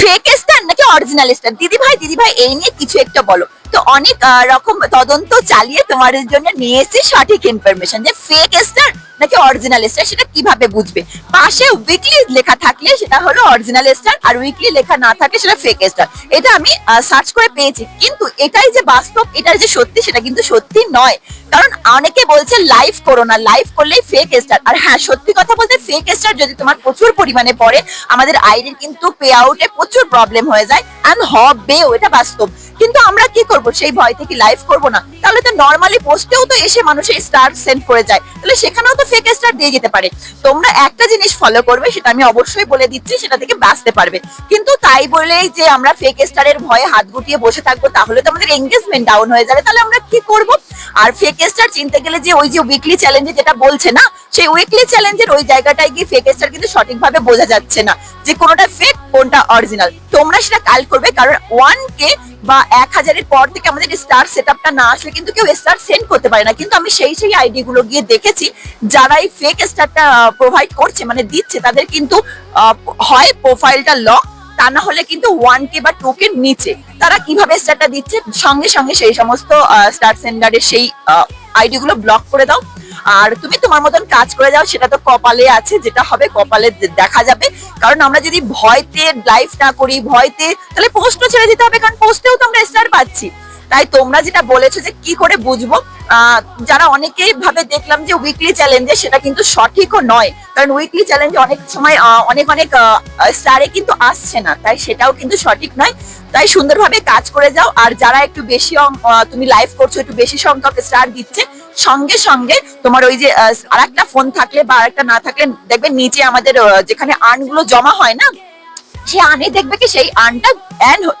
Fake star নাকি original star দিদি ভাই দিদি ভাই এই নিয়ে কিছু একটা বলো। তো অনেক রকম তদন্ত চালিয়ে তোমার জন্য নিয়ে এসেছি সঠিক ইনফরমেশন যে ফেক স্টার নাকি অরিজিনাল স্টার সেটা কীভাবে বুঝবে? পাশে উইকলি লেখা থাকলে সেটা হলো অরিজিনাল স্টার আর উইকলি লেখা না থাকলে সেটা ফেক স্টার এটা আমি সার্চ করে পেয়েছি। কিন্তু এটাই যে বাস্তব, এটাই যে সত্যি, সেটা কিন্তু সত্যি নয়। কারণ অনেকে বলছে লাইভ করো না লাইভ করলেই ফেক স্টার আর হ্যাঁ সত্যি কথা বলতে ফেক স্টার যদি তোমার প্রচুর পরিমাণে পড়ে, আমাদের আইডির কিন্তু পে আউটে প্রচুর প্রবলেম হয়ে যায়। এন্ড হবেও এটা বাস্তব। কিন্তু আমরা কি করব? সেই ভয় থেকে লাইভ করব না। তাহলে তো নর্মালি পোস্টেও তো এসে মানুষের স্টার সেন্ড করে যায়। তাহলে সেখানেও তো ফেক স্টার দিয়ে যেতে পারে। তোমরা একটা জিনিস ফলো করবে, সেটা আমি অবশ্যই বলে দিচ্ছি, সেটা থেকে বাঁচতে পারবে। কিন্তু তাই বলেই যে আমরা ফেক স্টারের ভয়ে হাত গুটিয়ে বসে থাকব, তাহলে তো আমাদের এঙ্গেজমেন্ট ডাউন হয়ে যাবে। তাহলে আমরা কি করব? আর ফেক স্টার চিনতে গেলে যে ওই যে উইকলি চ্যালেঞ্জে যেটা বলছে না, সেই উইকলি চ্যালেঞ্জের ওই জায়গাটায় গিয়ে ফেক স্টার কিন্তু সঠিকভাবে বোঝা যাচ্ছে না। যে কোনটা ফেক কোনটা অরিজিনাল তোমরা সেটা কাল করবে, কারণ ওয়ান কে বা এক হাজারের পর থেকে আমাদের স্টার সেটআপটা না আসলে কিন্তু কেউ স্টার সেন্ড করতে পারে না। কিন্তু আমি সেই সেই আইডি গুলো গিয়ে দেখেছি, যারা এই ফেক স্টারটা প্রোভাইড করছে মানে দিচ্ছে, তাদের কিন্তু হয় প্রোফাইলটা লক তা না হলে কিন্তু ওয়ান কে বা টু কে নিচে তারা কীভাবে স্টারটা দিচ্ছে? সঙ্গে সঙ্গে সেই সমস্ত স্টার সেন্ডারের সেই আইডি গুলো ব্লক করে দাও। আর তুমি তোমার মতন কাজ করে যাও, সেটা তো কপালে আছে, যেটা হবে কপালে দেখা যাবে। কারণ আমরা যদি ভয়তে লাইভ না করি, ভয়তে, তাহলে পোস্টও ছেড়ে দিতে হবে, কারণ পোস্টেও তো আমরা স্টার পাচ্ছি। তাই তোমরা যেটা বলেছ যে কি করে বুঝব যারা অনেকেই ভাবে দেখলাম যে উইকলি চ্যালেঞ্জে সেটা কিন্তু সঠিকও নয়। কারণ উইকলি চ্যালেঞ্জে অনেক সময় অনেক অনেক স্টারে কিন্তু আসছে না, তাই সেটাও কিন্তু সঠিক নয়। তাই সুন্দরভাবে কাজ করে যাও, আর যারা একটু বেশি তুমি লাইভ করছ, একটু বেশি সংখ্যক স্টার দিচ্ছে, সঙ্গে সঙ্গে তোমার ওই যে আর একটা ফোন থাকলে বা আরেকটা না থাকলে দেখবে নিচে আমাদের যেখানে আর্নগুলো জমা হয় না, সে আনে দেখবে কি সেই আর্নটা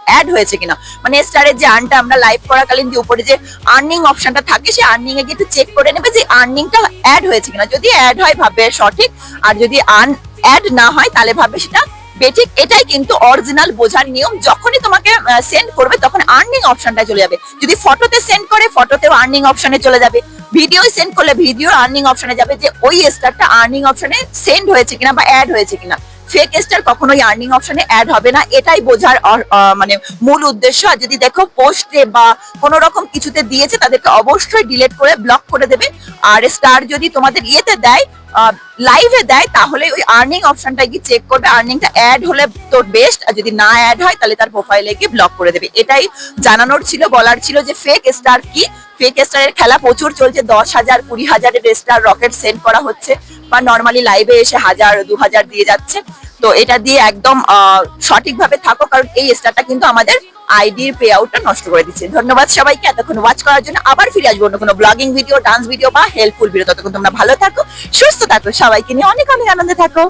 অ্যাড হয়েছে কিনা? মানে স্টারের যে আর্নটা আমরা লাইভ করাকালীন যে উপরে যে আর্নিং অপশনটা থাকে, সেই আর্নিং এ একটু চেক করে নেবে যে আর্নিংটা অ্যাড হয়েছে কিনা। যদি অ্যাড হয় ভাববে সঠিক, আর যদি আর্ন অ্যাড না হয়, তাহলে ভাববে সেটা বেঠিক। এটাই কিন্তু অরিজিনাল বোঝার নিয়ম। যখনই তোমাকে সেন্ড করবে, তখন আর্নিং অপশনটা চলে যাবে। যদি ফটোতে সেন্ড করে ফটোতেও আর্নিং অপশনে চলে যাবে। ভিডিও সেন্ড করলে ভিডিও আর্নিং অপশনে যাবে যে ওই স্টারটা আর্নিং অপশনে সেন্ড হয়েছে কিনা বা অ্যাড হয়েছে কিনা। ফেক স্টার কখনোই আর্নিং অপশনে অ্যাড হবে না। এটাই বোঝার মানে মূল উদ্দেশ্য। আর যদি দেখো পোস্টে বা কোনো রকম কিছুতে দিয়েছে, তাদেরকে অবশ্যই ডিলিট করে ব্লক করে দেবে। আর স্টার যদি তোমাদের ইয়েতে দেয় লাইভে দেয়, তাহলে ওই আর্নিং অপশনটা গিয়ে চেক করবে। আর্নিংটা অ্যাড হলে তোর বেস্ট আর যদি না অ্যাড হয়, তাহলে তার প্রোফাইলে গিয়ে ব্লক করে দেবে। এটাই জানানোর ছিল, বলার ছিল যে ফেক স্টার কি। ফেক স্টারের খেলা প্রচুর চলছে, দশ হাজার, কুড়ি হাজারের স্টার রকেট সেন্ড করা হচ্ছে বা নর্মালি লাইভে এসে হাজার, দু হাজার দিয়ে যাচ্ছে। তো এটা দিয়ে একদম সঠিকভাবে থাকো, কারণ এই স্টারটা কিন্তু আমাদের আইডির পে আউটটা নষ্ট করে দিচ্ছে। ধন্যবাদ সবাইকে, এতক্ষণ ওয়াচ করার জন্য আবার ফিরে আসব অন্য কোনো ব্লগিং ভিডিও ডান্স ভিডিও বা হেল্পফুল ভিডিও ততক্ষণ তোমরা ভালো থাকো, সুস্থ থাকো, সবাইকে নিয়ে অনেক অনেক আনন্দে থাকো।